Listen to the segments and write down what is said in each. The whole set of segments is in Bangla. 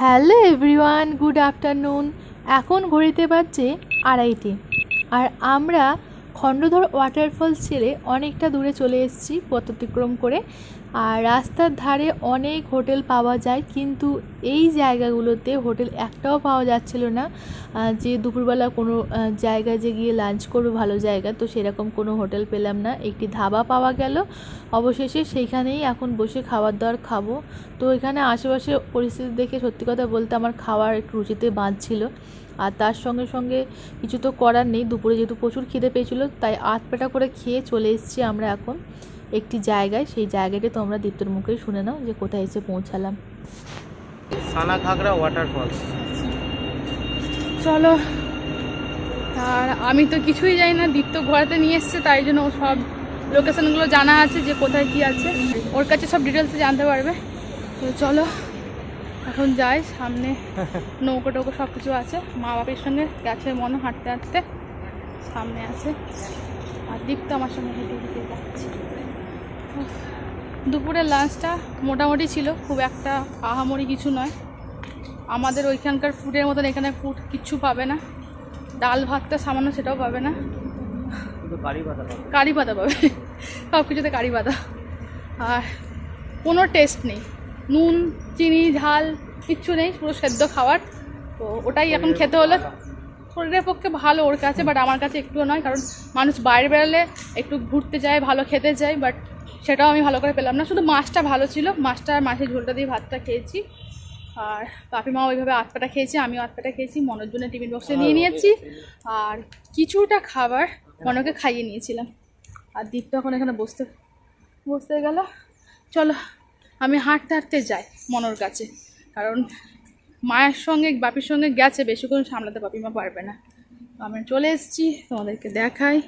Hello everyone, good afternoon. এখন ঘড়িতে বাজছে আড়াইটে। আর আমরা খণ্ডধর ওয়াটারফল ছেড়ে অনেকটা দূরে চলে এসেছি পথ অতিক্রম করে। আর রাস্তার ধারে অনেক হোটেল পাওয়া যায়, কিন্তু এই জায়গাগুলোতে হোটেল একটাও পাওয়া যাচ্ছিল না। যে দুপুরবেলা কোনো জায়গায় যে গিয়ে লাঞ্চ করব ভালো জায়গা, তো সেরকম কোনো হোটেল পেলাম না। একটি ধাবা পাওয়া গেল, অবশেষে সেইখানেই এখন বসে খাবার দাবার খাব। তো এখানে আশেপাশে পরিস্থিতি দেখে সত্যি কথা বলতে আমার খাওয়ার একটু রুচিতে বাঁধছিল আর তার সঙ্গে সঙ্গে কিছু তো করার নেই, দুপুরে যেহেতু প্রচুর খিদে পেয়েছিল, তাই আধ পেটা করে খেয়ে চলে এসেছি আমরা এখন। একটি জায়গায় সেই জায়গাটি তোমরা দীপ্তর মুখেই শুনে নাও যে কোথায় এসে পৌঁছালাম। সানা ঘাগরা ওয়াটারফলস চলো আর আমি তো কিছুই জানি না দীপ্ত ঘোরাতে নিয়ে এসছে তাই জন্য ও সব লোকেশনগুলো জানা আছে যে কোথায় কি আছে। ওর কাছে সব ডিটেলসে জানতে পারবে। তো চলো এখন যাই সামনে নৌকো টৌকো সব কিছু আছে। মা বাপের সঙ্গে গেছে মনে হাঁটতে হাঁটতে সামনে আছে। আর দীপ্ত আমার সঙ্গে হেঁটে হেঁটে যাচ্ছে। দুপুরের লাঞ্চটা মোটামুটি ছিল খুব একটা আহামরি কিছু নয়। আমাদের ওইখানকার ফুডের মতন এখানে ফুড কিচ্ছু পাবে না। ডাল ভাতটা সামান্য সেটাও পাবে না। কারি পাতা পাবে। সব কিছুতে কারি পাতা। আর কোনো টেস্ট নেই। নুন চিনি ঝাল কিচ্ছু নেই পুরো সেদ্ধ খাবার তো ওটাই এখন খেতে হলে শরীরের পক্ষে ভালো ওর কাছে বাট আমার কাছে একটুও নয় কারণ মানুষ বাইরে বেরোলে একটু ঘুরতে যায় ভালো খেতে যায় বাট সেটাও আমি ভালো করে পেলাম না। শুধু মাছটা ভালো ছিল। মাছটা আর মাছের ঝোলটা দিয়ে ভাতটা খেয়েছি। আর পাপি মা ওইভাবে আতপাটা খেয়েছি আমিও আতপাটা খেয়েছি। মনোর জন্য টিফিন বক্সে নিয়ে নিয়েছি। আর কিছুটা খাবার মনকে খাইয়ে নিয়েছিলাম। আর দীপ তখন এখানে বসতে বসতে গেল। চলো আমি হাঁটতে হাঁটতে যাই মনোর কাছে। কারণ মায়ের সঙ্গে বাপির সঙ্গে গেছে বেশিক্ষণ সামলাতে পাপি মা পারবে না। আমি চলে এসেছি তোমাদেরকে দেখাই।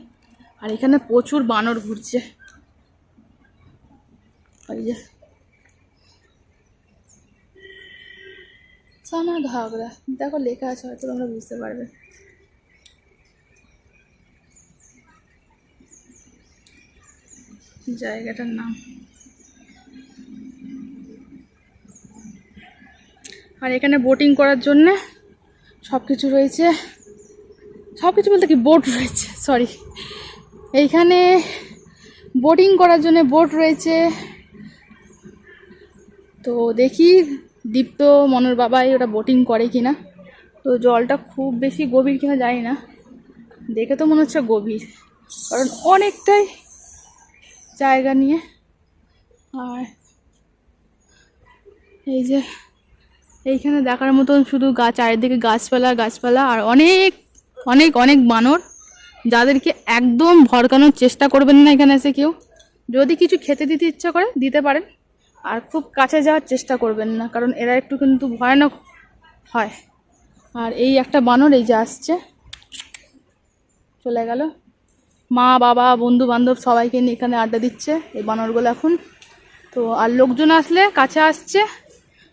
আর এখানে প্রচুর বানর ঘুরছে। ঘাগরা দেখো লেখা আছে, হয়তো তোমরা বুঝতে পারবে। জায়গাটার নাম। আর এখানে বোটিং করার জন্যে সব কিছু রয়েছে। সব কিছু বলতে কি? বোট রয়েছে সরি এইখানে বোটিং করার জন্য বোট রয়েছে। তো দেখি দীপ্ত মনোর বাবাই ওটা বোটিং করে কিনা। তো জলটা খুব বেশি গভীর কিনা জানি না। দেখে তো মনে হচ্ছে গভীর, কারণ অনেকটাই জায়গা নিয়ে। আর এই যে এইখানে দেখার মতন শুধু গাছ চারিদিকে গাছপালা গাছপালা, আর অনেক অনেক অনেক বানর, যাদেরকে একদম ভরকানোর চেষ্টা করবেন না এখানে এসে কেউ। যদি কিছু খেতে দিতে ইচ্ছা করে, দিতে পারেন। আর খুব কাছে যাওয়ার চেষ্টা করবেন না, কারণ এরা একটু কিন্তু ভয়ানক হয়। আর এই একটা বানর এই যে আসছে, চলে গেল। মা, বাবা বন্ধু বান্ধব সবাইকে নিয়ে এখানে আড্ডা দিচ্ছে এই বানরগুলো এখন। তো আর লোকজন আসলে কাছে আসছে,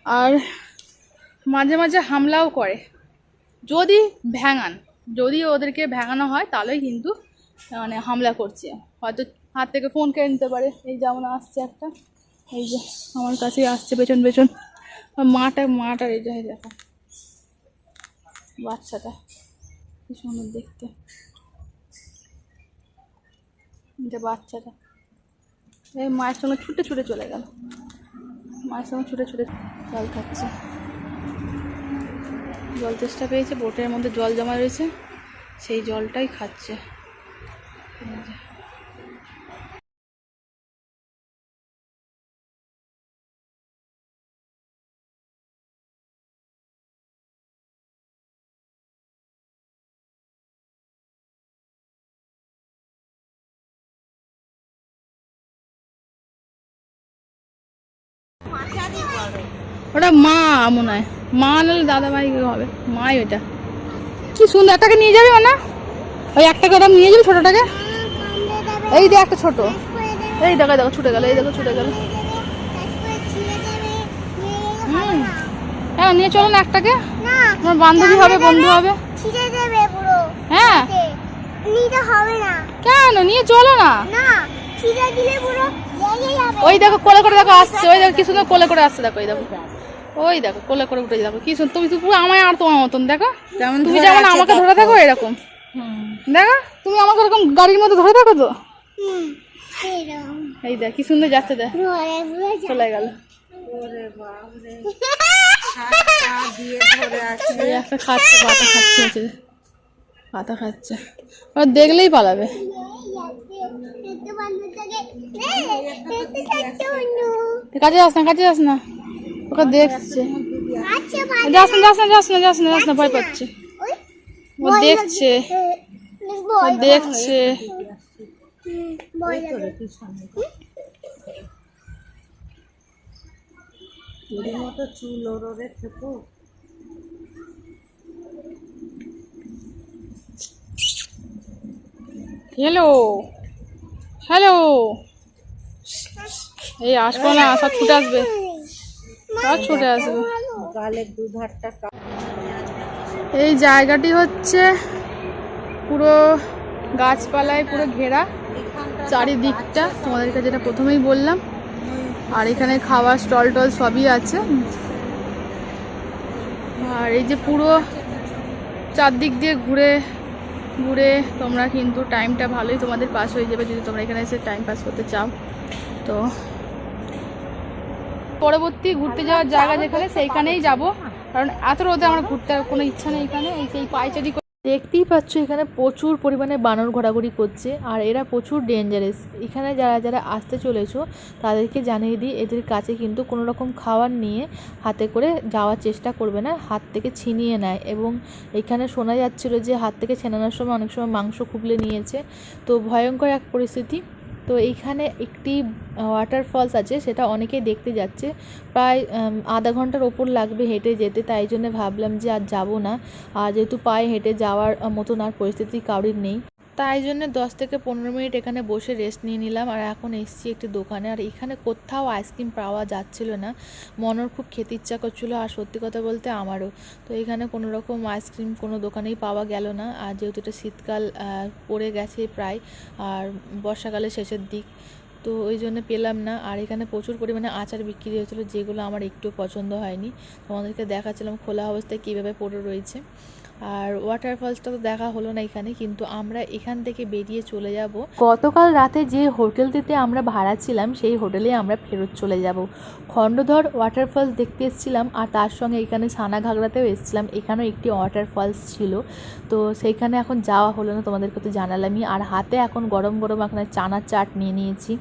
আর মাঝে মাঝে হামলাও করে। যদি ভ্যাঙান, যদি ওদেরকে ভ্যাঙানো হয় তাহলেই কিন্তু মানে হামলা করছে। হয়তো হাত থেকে ফোন কেড়ে নিতে পারে, এই যেমন আসছে একটা। এই যে, আমার কাছেই আসছে পেছন পেছন। মাটা, মাটার এই যে দেখো। বাচ্চাটা, কি সুন্দর দেখতে। এটা বাচ্চাটা। এই মায়ের সঙ্গে ছুটে ছুটে চলে গেল। মায়ের সঙ্গে ছুটে ছুটে জল খাচ্ছে। জল তেষ্টা পেয়েছে, বোটের মধ্যে জল জমা রয়েছে। সেই জলটাই খাচ্ছে। ওটা মা মনে হয় মা নাহলে দাদা ভাই হবে? মাই ওইটা। কি সুন্দর একটাকে নিয়ে যাবে না ওই একটাকে ওটা নিয়ে যাবে ছোটোটাকে? এই যে একটা ছোট। এই দেখো দেখো ছুটে গেল এই দেখো ছুটে গেল। হ্যাঁ নিয়ে চলো না একটাকে। না তোমার বান্ধবী হবে বন্ধু হবে। হ্যাঁ। নিতে হবে না। কেন নিয়ে চলো না ওই দেখো কোলে করে দেখো আসছে। ওই দেখো কি সুন্দর কোলে করে আসছে দেখো ওই দেখো। ওই দেখো কোলে করে উঠে দেখো কি সুন্দর তুমি তো পুরো আমায় আর তোমার মতন দেখো? যেমন তুমি যেমন আমাকে ধরে থাকো এরকম। দেখো তুমি আমাকে এরকম গাড়ির মতো ধরে থাকো তো? এই দেখ কি সুন্দর যাচ্ছে দেখ। চলে গেল। খাচ্ছে পাতা খাচ্ছে পাতা খাচ্ছে। ওরা দেখলেই পালাবে। কাজে যাস না কাজে যাস না। ওকে দেখছে। আচ্ছা যাস না যাস না যাস না যাস না যাস না ভয় পাচ্ছে ও দেখছে। ও দেখছে। চুল ওরে হ্যালো হ্যালো এই আসব না সব ছুটে আসবে। সব ছুটে আসবে। গালের দুধারটা এই জায়গাটি হচ্ছে পুরো গাছপালায় পুরো ঘেরা। চারিদিকটা তোমাদেরকে যেটা প্রথমেই বললাম। আর এখানে খাওয়ার স্টল টল সবই আছে। আর এই যে পুরো চারদিক দিয়ে ঘুরে ঘুরে তোমরা কিন্তু টাইমটা ভালোই তোমাদের পাস হয়ে যাবে। যদি তোমরা এখানে এসে টাইম পাস করতে চাও তো পরবর্তী ঘুরতে যাওয়ার জায়গা যেখানে, সেইখানেই যাব। কারণ এত রোদে আমার ঘুরতে কোনো ইচ্ছা নেই এখানে। এই সেই পাইচারি দেখতেই পাচ্ছ এখানে প্রচুর পরিমাণে বানর ঘোরাঘুরি করছে, আর এরা প্রচুর ডেঞ্জারাস এখানে যারা যারা আসতে চলেছো, তাদেরকে জানিয়ে দিই, এদের কাছে কিন্তু কোনো রকম খাবার নিয়ে হাতে করে যাওয়ার চেষ্টা করবে না, হাত থেকে ছিনিয়ে নেয়। এবং এখানে শোনা যাচ্ছিল যে হাত থেকে ছেনানোর সময় অনেক সময় মাংস খুবলে নিয়েছে। তো ভয়ঙ্কর এক পরিস্থিতি। তো এইখানে একটি ওয়াটার ফলস আছে, সেটা অনেকেই দেখতে যাচ্ছে। প্রায় আধা ঘণ্টার ওপর লাগবে হেঁটে যেতে, তাই জন্য ভাবলাম যে আর যাব না। আর যেহেতু পায়ে হেঁটে যাওয়ার মতন আর পরিস্থিতি কারোর নেই। তাই জন্য দশ থেকে পনেরো মিনিট এখানে বসে রেস্ট নিয়ে নিলাম। আর এখন এসছি একটি দোকানে। আর এখানে কোথাও আইসক্রিম পাওয়া যাচ্ছিল না। মনের খুব খেতে ইচ্ছা করছিল আর সত্যি কথা বলতে আমারও। তো এখানে কোনো রকম আইসক্রিম কোনো দোকানেই পাওয়া গেল না। আর যেহেতু এটা শীতকাল পড়ে গেছে প্রায়, আর বর্ষাকালের শেষের দিক, তো ওই জন্য পেলাম না। আর এখানে প্রচুর পরিমাণে আচার বিক্রি হয়েছিল, যেগুলো আমার একটু পছন্দ হয়নি। তোমাদেরকে দেখাচ্ছিলাম খোলা অবস্থায় কীভাবে পড়ে রয়েছে। আর ওয়াটারফলসটা তো দেখা হলো না এখানে, কিন্তু আমরা এখান থেকে বেরিয়ে চলে যাব। গতকাল রাতে যে হোটেলটিতে আমরা ভাড়া ছিলাম, সেই হোটেলে আমরা ফেরত চলে যাব। খণ্ডধর ওয়াটারফলস দেখতে এসেছিলাম, আর তার সঙ্গে এখানে ছানাঘাগড়াতেও এসেছিলাম। এখানেও একটি ওয়াটারফলস ছিল। তো সেইখানে এখন যাওয়া হলো না তোমাদেরকে তো জানালামই। আর হাতে এখন গরম গরম এখন চানার চাট নিয়ে নিয়েছি।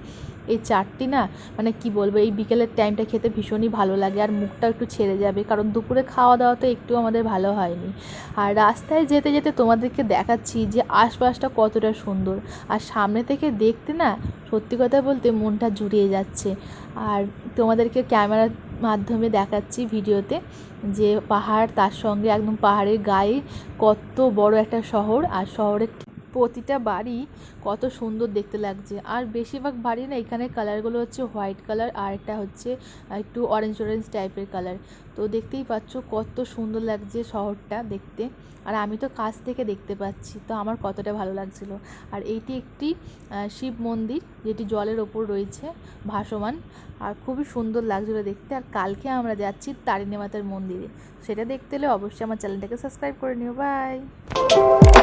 এই চাটটি না মানে কি বলব, এই বিকেলের টাইমটা খেতে ভীষণই ভালো লাগে আর মুখটা একটু ছেড়ে যাবে, কারণ দুপুরে খাওয়া দাওয়া তো একটু আমাদের ভালো হয়নি। আর রাস্তায় যেতে যেতে তোমাদেরকে দেখাচ্ছি যে আশপাশটা কতটা সুন্দর। আর সামনে থেকে দেখতে না, সত্যি কথা বলতে মনটা জুড়িয়ে যাচ্ছে। আর তোমাদেরকে ক্যামেরার মাধ্যমে দেখাচ্ছি ভিডিওতে যে পাহাড়, তার সঙ্গে একদম পাহাড়ের গায়ে কত বড় একটা শহর, আর শহরের প্রতিটা বাড়ি কত সুন্দর দেখতে লাগছে। আর বেশিরভাগ বাড়ি না এখানে কালারগুলো হচ্ছে হোয়াইট কালার আর একটা হচ্ছে একটু অরেঞ্জ অরেঞ্জ টাইপের কালার তো দেখতেই পাচ্ছ কত সুন্দর লাগছে শহরটা দেখতে। আর আমি তো কাছ থেকে দেখতে পাচ্ছি, তো আমার কতটা ভালো লাগছিল। আর এইটি একটি শিব মন্দির, যেটি জলের ওপর রয়েছে, ভাসমান। আর খুবই সুন্দর লাগছিল দেখতে। আর কালকে আমরা যাচ্ছি তারিণী মাতার মন্দিরে। সেটা দেখতে হলে অবশ্যই আমার চ্যানেলটাকে সাবস্ক্রাইব করে নিও। বাই